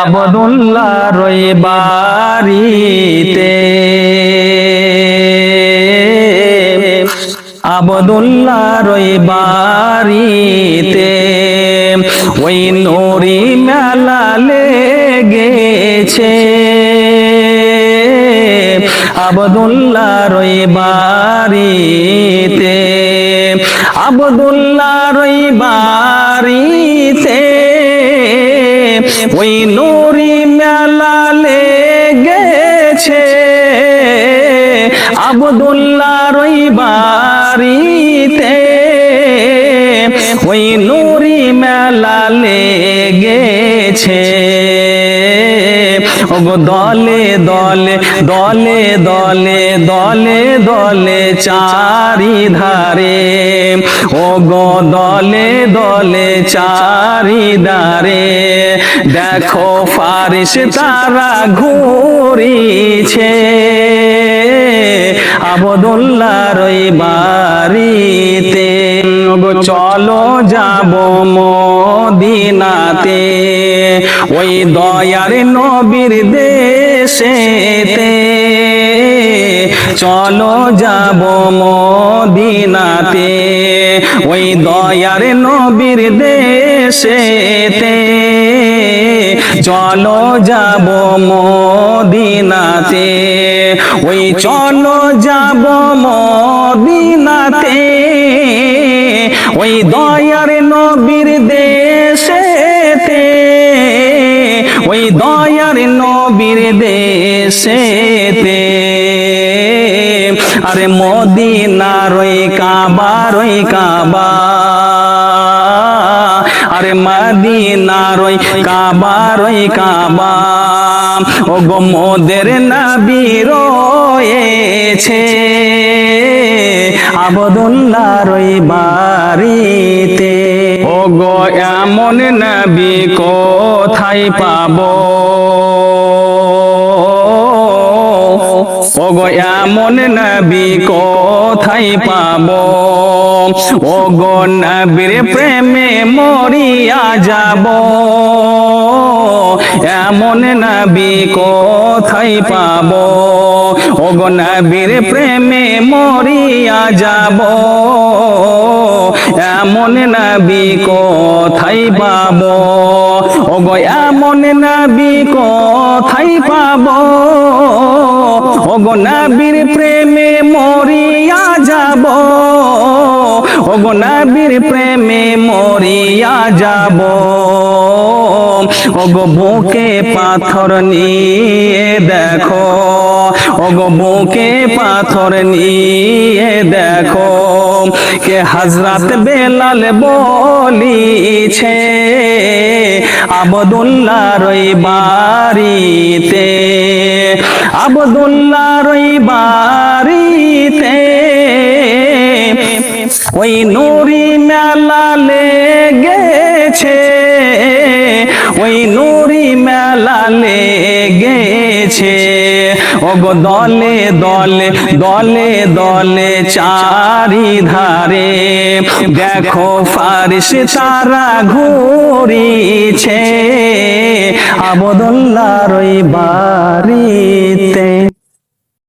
আবদুল্লাহ রই বাড়িতে। আবদুল্লাহ রই বাড়িতে। ওই নরি মেলা লেগেছে। আবদুল্লাহ রই বাড়িতে। আবদুল্লাহ রই বাড়িতে। ওই নুরি আবদুল্লাহ রই বাড়িতে ওই নুরি মেলা লেগেছে। ওগো দলে দলে দলে দলে দলে দলে চারি ধারে ওগো দলে দলে চারি ধারে দেখো ফারিস তারা ঘুরিছে। আবদুল্লাহ রই বাড়িতে। চলো যাব মদিনাতে। ওই দয়ার নবীর দেশেতে। চলো যাব মদিনাতে। ওই দয়ার নবীর দেশেতে। চলো যাব মদিনাতে। ওই চলো যাব মদিনাতে। ওই দয়ার নবীর দেশেতে। ওই দয়ার নবীর দেশেতে। আরে মদিনার ওই কাবা রই কাবা। আরে মদিনার ওই কাবা রই কাবা। ও গো মোদের নবী রয়েছে। আবদুল্লাহ রই বাড়িতে। ও গো এমন নবী কোথায় পাবো? এমন নবী কোথায় পাবো? ওগো নবীর প্রেমে মরিয়া যাব। এমন নবী কোথায় পাবো? ওগো নবীর প্রেমে মরিয়া যাব। এমন নবী কোথায় পাবো? ওগো নাবি নবী কথাই পাব? ওগো, নাবির প্রেমে মরিয়া যাব। ওগো, নাবির প্রেমে মরিয়া যাব। ওগো বুকে পাথর নিয়ে দেখো। ওগো বুকে পাথর নিয়ে দেখো। কে হজরত বেলাল বলিছে আবদুল্লাহ রই বাড়িতে আবদুল্লাহ রই বাড়িতে, ওই নুরি ওই নুরি মেলা লেগেছে। ওগো দলে দলে দলে দলে চারি ধারে দেখো ফারিস তারা ঘুরিছে। আবদুল্লাহ রই বাড়িতে।